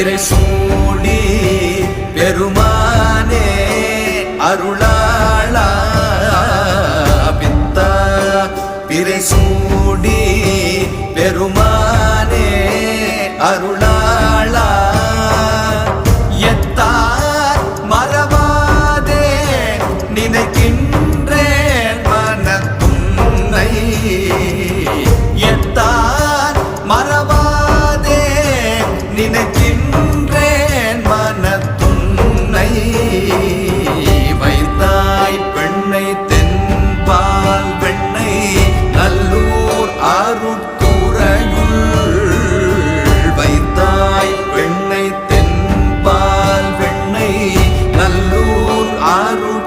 இறை சூடி பெருமானே அருளாளா பித்தா. பிறை சூடி பெருமானே அருளாளா. எத்தார் மறவாதே மனத்துன்னை. என்றேன் மனத்துன்னை. வைத்தாய் பெண்ணை தென்பால் பெண்ணை நல்லூர் அருட்குறையுள் வைத்தாய் பெண்ணை தென்பால் பெண்ணை நல்லூர் அருள்